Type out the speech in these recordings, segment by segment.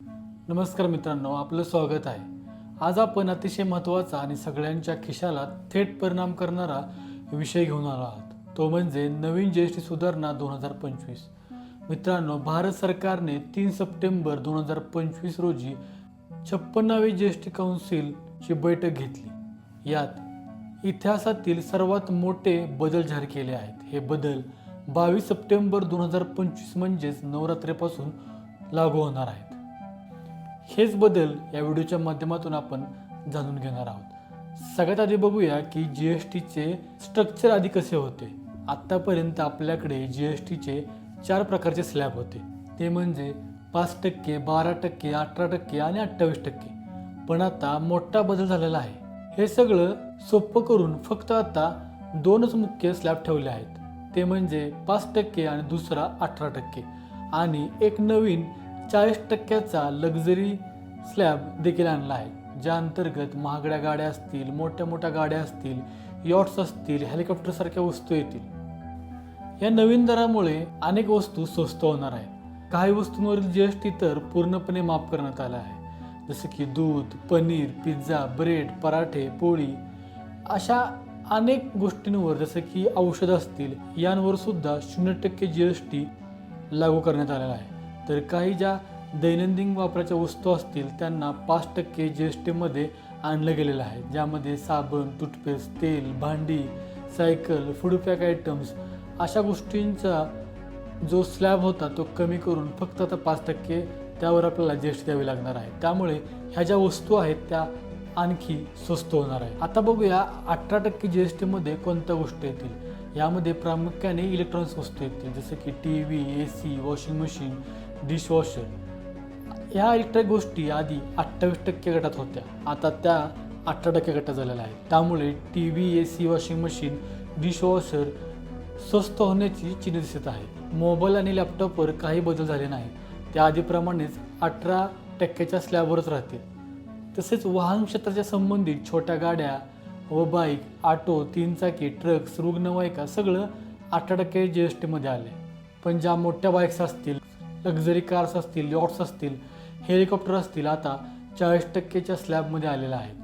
नमस्कार मित्रांनो आपलं स्वागत आहे. आज आपण अतिशय महत्त्वाचा आणि सगळ्यांच्या खिशाला थेट परिणाम करणारा विषय घेऊन आलो आहोत. तो म्हणजे नवीन जी एस टी सुधारणा दोन हजार पंचवीस. मित्रांनो भारत सरकारने तीन सप्टेंबर दोन हजार पंचवीस रोजी छप्पन्नावी जी एस टी काउन्सिलची बैठक घेतली. यात इतिहासातील सर्वात मोठे बदल जाहीर केले आहेत. हे बदल बावीस सप्टेंबर दोन हजार पंचवीस म्हणजेच नवरात्रीपासून लागू होणार आहेत. हेच बदल या व्हिडिओच्या माध्यमातून आपण जाणून घेणार आहोत. सगळ्यात आधी बघूया की जी एस टीचे स्ट्रक्चर आधी कसे होते? आत्तापर्यंत आपल्याकडे जी एस टीचे चार प्रकारचे स्लॅब होते. ते म्हणजे पाच टक्के बारा टक्के अठरा टक्के आणि अठ्ठावीस टक्के. पण आता मोठा बदल झालेला आहे. हे सगळं सोपं करून फक्त आता दोनच मुख्य स्लॅब ठेवले आहेत. ते म्हणजे पाच टक्के आणि दुसरा अठरा टक्के. आणि एक नवीन चाळीस टक्क्याचा लक्झरी स्लॅब देखील आणला आहे. ज्या अंतर्गत महागड्या गाड्या असतील मोठ्या मोठ्या गाड्या असतील यॉट्स असतील हेलिकॉप्टरसारख्या वस्तू येतील. या नवीन दरामुळे अनेक वस्तू स्वस्त होणार आहेत. काही वस्तूंवरील जी एस टी तर पूर्णपणे माफ करण्यात आला आहे. जसं की दूध पनीर पिझ्झा ब्रेड पराठे पोळी अशा अनेक गोष्टींवर जसं की औषधं असतील यांवर सुद्धा शून्य टक्के जी एस टी लागू करण्यात आलेला आहे. तर काही ज्या दैनंदिन वापराच्या वस्तू असतील त्यांना पाच टक्के जी एस टीमध्ये आणलं गेलेलं आहे. ज्यामध्ये साबण टूथपेस्ट तेल भांडी सायकल फूड पॅक आयटम्स अशा गोष्टींचा जो स्लॅब होता तो कमी करून फक्त आता पाच टक्के त्यावर आपल्याला जी एस टी द्यावी लागणार आहे. त्यामुळे ह्या ज्या वस्तू आहेत त्या आणखी स्वस्त होणार आहे. आता बघूया अठरा टक्के जी एस टीमध्ये कोणत्या गोष्टी येतील. यामध्ये प्रामुख्याने इलेक्ट्रॉनिक्स वस्तू येतील जसं की T V A C washing machine dishwasher ह्या इलेक्ट्रिक गोष्टी आधी अठ्ठावीस टक्के गटात होत्या. आता त्या अठरा टक्के गटात झालेल्या आहेत. त्यामुळे T V A C washing machine dishwasher स्वस्त होण्याची चिन्ह दिसत आहे मोबाईल आणि लॅपटॉपवर काही बदल झाले नाही त्या आधीप्रमाणेच अठरा टक्क्याच्या स्लॅबवरच राहतील. तसेच वाहन क्षेत्राच्या संबंधित छोट्या गाड्या व बाईक ऑटो तीन चाकी ट्रक्स रुग्णवाहिका सगळं अठरा टक्के जी एस टीमध्ये आले पण ज्या मोठ्या बाईक्स असतील लक्झरी कार्स असतील यॉट्स असतील हेलिकॉप्टर असतील आता चाळीस टक्केच्या स्लॅबमध्ये आलेल्या आहेत.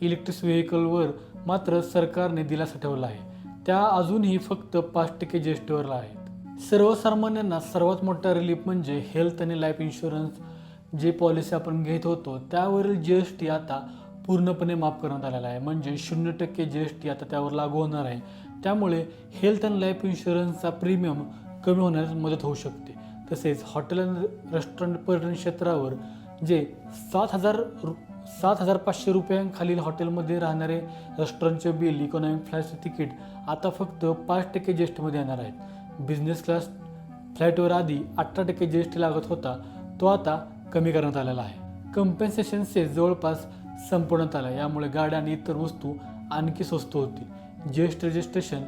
इलेक्ट्रिक व्हेकलवर मात्र सरकारने दिलासा ठेवला आहे. त्या अजूनही फक्त पाच टक्के जी एस टीवर आहेत. सर्वसामान्यांना सर्वात मोठा रिलीफ म्हणजे हेल्थ आणि लाईफ इन्शुरन्स जे पॉलिसी आपण घेत होतो त्यावरील जी एस टी आता पूर्णपणे माफ करण्यात आलेला आहे. म्हणजे शून्य टक्के जी एस टी आता त्यावर लागू होणार आहे. त्यामुळे हेल्थ अँड लाईफ इन्शुरन्सचा प्रीमियम कमी होण्यास मदत होऊ शकते. तसेच हॉटेल आणि रेस्टॉरंट पर्यटन क्षेत्रावर जे सात हजार रु सात हजार पाचशे रुपयांखालील हॉटेलमध्ये राहणारे रेस्टॉरंटचे बिल इकॉनॉमिक फ्लॅटचे तिकीट आता फक्त पाच टक्के जी एस टीमध्ये येणार आहेत. बिझनेस क्लास फ्लाईटवर आधी अठरा टक्के जी एस टी लागत होता तो आता कमी करण्यात आलेला आहे. कम्पेन्सेशन जवळपास संपवण्यात आला यामुळे गाड्या आणि इतर वस्तू आणखी स्वस्त होतील. जी एस टी रजिस्ट्रेशन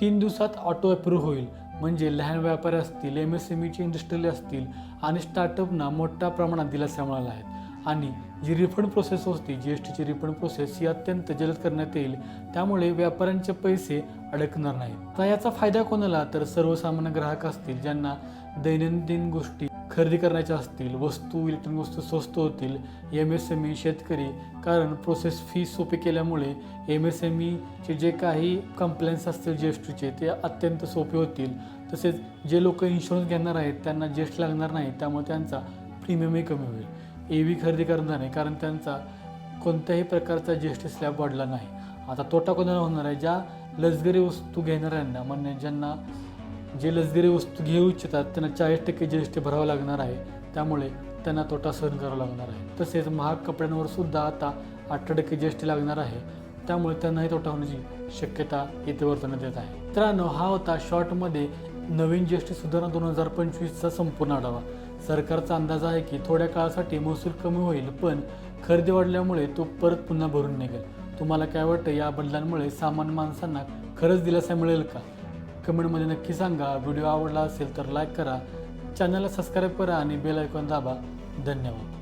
तीन दिवसात ऑटो अप्रूव्ह होईल. म्हणजे लहान व्यापारी असतील एम एस एम ईचे इंडस्ट्रियल असतील आणि स्टार्टअपना मोठ्या प्रमाणात दिलासा मिळाला आहे. आणि जी रिफंड प्रोसेस असते जी एस टीची रिफंड प्रोसेस ही अत्यंत जलद करण्यात येईल. त्यामुळे व्यापाऱ्यांचे पैसे अडकणार नाहीत. तर याचा फायदा कोणाला? तर सर्वसामान्य ग्राहक असतील ज्यांना दैनंदिन गोष्टी खरेदी करायच्या असतील वस्तू इलेक्ट्रॉनिक वस्तू स्वस्त होतील एम एस एम ई शेतकरी. कारण प्रोसेस फी सोपी केल्यामुळे एम एस एम ईचे जे काही कंप्लेंट्स असतील जी एस टीचे ते अत्यंत सोपे होतील. तसेच जे लोक इन्शुरन्स घेणार आहेत त्यांना जी एस टी लागणार नाही त्यामुळे त्यांचा प्रीमियमही कमी होईल. ए व्ही खरेदी करणार नाही कारण त्यांचा कोणत्याही प्रकारचा जी एस टी स्लॅब वाढला नाही. आता तोटा कोणाला होणार आहे? ज्या लक्झरी वस्तू घेणाऱ्यांना म्हणजे ज्यांना जे लक्झरी वस्तू घेऊ इच्छितात त्यांना चाळीस टक्के जी एस टी भरावं लागणार आहे. त्यामुळे त्यांना तोटा सहन करावा लागणार आहे. तसेच महाग कपड्यांवर सुद्धा आता अठरा टक्के जी एस टी लागणार आहे. त्यामुळे त्यांनाही तोटा होण्याची शक्यता येथे वर्तवण्यात येत आहे. मित्रांनो हा होता शॉर्टमध्ये नवीन जी एस टी सुधारणा दोन हजार पंचवीसचा संपूर्ण आढावा. सरकारचा अंदाज आहे की थोड्या काळासाठी महसूल कमी होईल पण खरेदी वाढल्यामुळे तो परत पुन्हा भरून निघेल. तुम्हाला काय वाटतं? या बदलांमुळे सामान्य माणसांना खरंच दिलासा मिळेल का? कमेंटमध्ये नक्की सांगा. व्हिडिओ आवडला असेल तर लाईक करा. चॅनलला सबस्क्राईब करा आणि बेल आयकॉन दाबा. धन्यवाद.